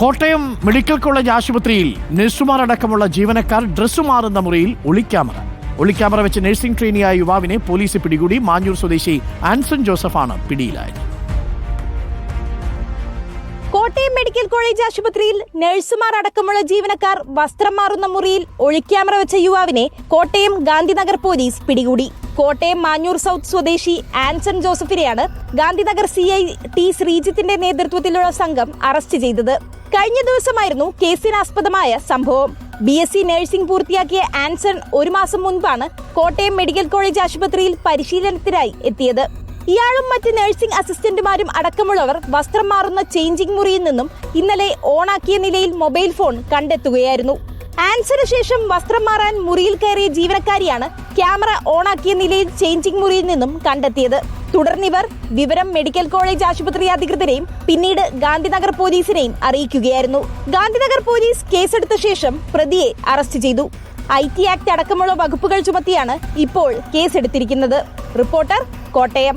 Kottayam medical college ആശുപത്രിയിൽ നഴ്സുമാർ അടക്കമുള്ള ജീവനക്കാർ ഡ്രസ്സ് മാറുന്ന മുറിയിൽ ഒളിക്യാമറ. ഒളിക്യാമറ വെച്ച് നഴ്സിംഗ് ട്രെയിനിയായ യുവാവിനെ പോലീസ് പിടികൂടി. മാഞ്ഞൂർ സ്വദേശി ആൻസൺ ജോസഫാണ് പിടിയിലായത്. മെഡിക്കൽ കോളേജ് ആശുപത്രിയിൽ നഴ്സുമാർ അടക്കമുള്ള ജീവനക്കാർ വസ്ത്രം മാറുന്ന മുറിയിൽ ഒഴിക്യാമറ വെച്ച യുവാവിനെ കോട്ടയം ഗാന്ധിനഗർ പോലീസ് പിടികൂടി. കോട്ടയം മാഞ്ഞൂർ സൗത്ത് സ്വദേശി ആൻസൺ ജോസഫിനെയാണ് ഗാന്ധിനഗർ സി ഐ ടി ശ്രീജിത്തിന്റെ നേതൃത്വത്തിലുള്ള സംഘം അറസ്റ്റ് ചെയ്തത്. കഴിഞ്ഞ ദിവസമായിരുന്നു കേസിനാസ്പദമായ സംഭവം. ബി എസ് സി നഴ്സിംഗ് പൂർത്തിയാക്കിയ ആൻസൺ ഒരു മാസം മുൻപാണ് കോട്ടയം മെഡിക്കൽ കോളേജ് ആശുപത്രിയിൽ പരിശീലനത്തിനായി എത്തിയത്. ഇയാളും മറ്റ് നഴ്സിംഗ് അസിസ്റ്റന്റുമാരും അടക്കമുള്ളവർ വസ്ത്രം മാറുന്ന ചേഞ്ചിങ് മുറിയിൽ നിന്നും ഇന്നലെ ഓണാക്കിയ നിലയിൽ മൊബൈൽ ഫോൺ കണ്ടെത്തുകയായിരുന്നു. ആൻസറിന് ശേഷം വസ്ത്രം മാറാൻ മുറിയിൽ കയറിയ ജീവനക്കാരിയാണ് ക്യാമറ ഓണാക്കിയ നിലയിൽ ചേഞ്ചിങ് മുറിയിൽ നിന്നും കണ്ടെത്തിയത്. തുടർന്നിവർ വിവരം മെഡിക്കൽ കോളേജ് ആശുപത്രി അധികൃതരെയും പിന്നീട് ഗാന്ധിനഗർ പോലീസിനെയും അറിയിക്കുകയായിരുന്നു. ഗാന്ധിനഗർ പോലീസ് കേസെടുത്ത ശേഷം പ്രതിയെ അറസ്റ്റ് ചെയ്തു. ഐ ടി ആക്ട് അടക്കമുള്ള വകുപ്പുകൾ ചുമത്തിയാണ് ഇപ്പോൾ കേസെടുത്തിരിക്കുന്നത്. റിപ്പോർട്ടർ കോട്ടയം.